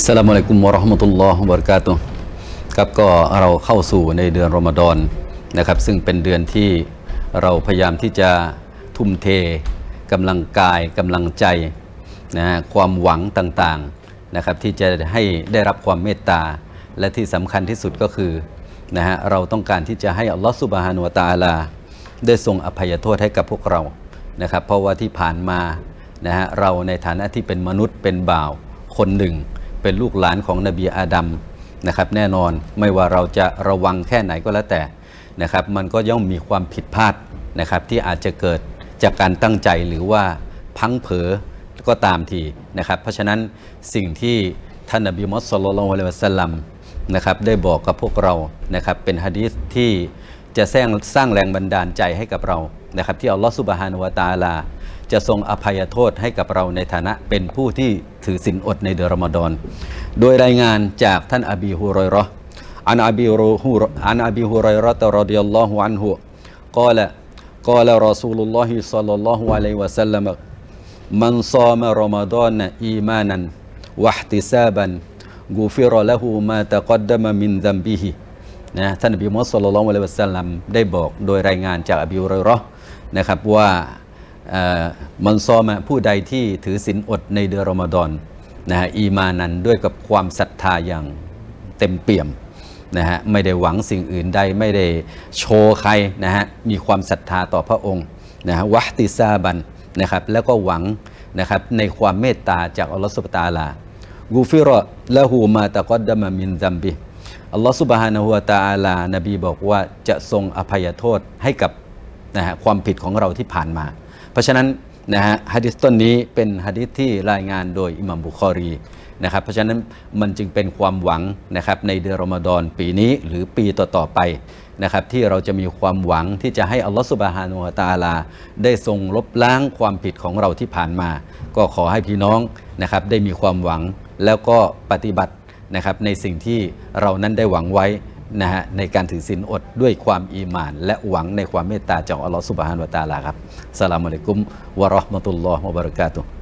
สลามอะลัยกุมวะราะห์มะตุลลอฮ์บราะกาตุครับก็เราเข้าสู่ในเดือนรอมฎอนนะครับ ซึ่งเป็นเดือนที่เราพยายามที่จะทุ่มเทกำลังกายกำลังใจนะความหวังต่างๆนะครับ ที่จะให้ได้รับความเมตตา และที่สำคัญที่สุดก็คือนะฮะเราต้องการที่จะให้อัลลอฮฺสุบฮานุวตาลา ได้ทรงอภัยโทษให้กับพวกเรานะครับ เพราะว่าที่ผ่านมานะฮะเราในฐานะที่เป็นมนุษย์เป็นบ่าวคนหนึ่ง เป็นลูกหลานของนบีอาดัมนะครับแน่นอนไม่ว่าเราจะระวังแค่ไหนก็แล้วแต่นะครับมันก็ย่อมมีความผิดพลาดนะครับที่อาจจะเกิดจากการตั้งใจหรือว่าพังเผลอก็ตามทีนะครับ เพราะฉะนั้นสิ่งที่ท่านนบีมุฮัมมัดศ็อลลัลลอฮุอะลัยฮิวะสัลลัมนะครับได้บอกกับพวกเรานะครับเป็นฮะดีษที่จะสร้างสร้างแรงบันดาลใจให้กับเรานะครับที่อัลลอฮฺซุบฮานุวะตาลา จะทรงอภัยโทษให้กับเราในฐานะเป็นผู้ที่ถือศีลอดในเดือนรอมฎอน โดยรายงานจากท่านอบีฮุรอยรออันอบีรูฮุรอันอบีฮุรอยรอตรดิยัลลอฮุอันฮุกล่าวกล่าวรอสูลุลลอฮิสัลลัลลอฮุอะลัยวะสัลลัมมันซามรอมฎอนอีมานันวะห์ติซาบันกูฟิรละหูมาตะกัดดมมินดัมบิฮินะท่านอบีมุสลิมละลอฮ์วะลัยวะสัลลัมได้บอกโดยรายงานจากอบีรอยรอนะครับว่า มันซอมะผู้ใดที่ถือศีลอดในเดือนรอมฎอนนะฮะอีมานันด้วยกับความศรัทธาอย่างเต็มเปี่ยมนะฮะไม่ได้หวังสิ่งอื่นใดไม่ได้โชว์ใครนะฮะมีความศรัทธาต่อพระองค์นะฮะวะติซาบันนะครับแล้วก็หวังนะครับในความเมตตาจากอัลลอฮฺสุบตาลากูฟิรอละหูมาตะกอดดะมามินซัมบิอัลลอฮฺสุบฮานะฮูวะตะอาลานบีบอกว่าจะทรงอภัยโทษให้กับนะฮะความผิดของเราที่ผ่านมา เพราะฉะนั้นนะฮะฮะดิษต้นนี้เป็นฮะดิษที่รายงานโดยอิหมัมบุคอรีนะครับเพราะฉะนั้นมันจึงเป็นความหวังนะครับในเดือนรอมฎอนปีนี้หรือปีต่อๆไปนะครับที่เราจะมีความหวังที่จะให้อัลลอฮฺสุบฮานุวะตะอาลา ได้ทรงลบล้างความผิดของเราที่ผ่านมา ก็ขอให้พี่น้องนะครับได้มีความหวังแล้วก็ปฏิบัตินะครับในสิ่งที่เรานั้นได้หวังไว้ นะฮะในการถือศีลอดด้วยความอีหมาน และหวังในความเมตตาจากอัลลอฮฺสุบฮานวะตาลาครับสลามอะลัยกุมวะราะห์มะตุลลอฮ์วะบะเราะกาตุ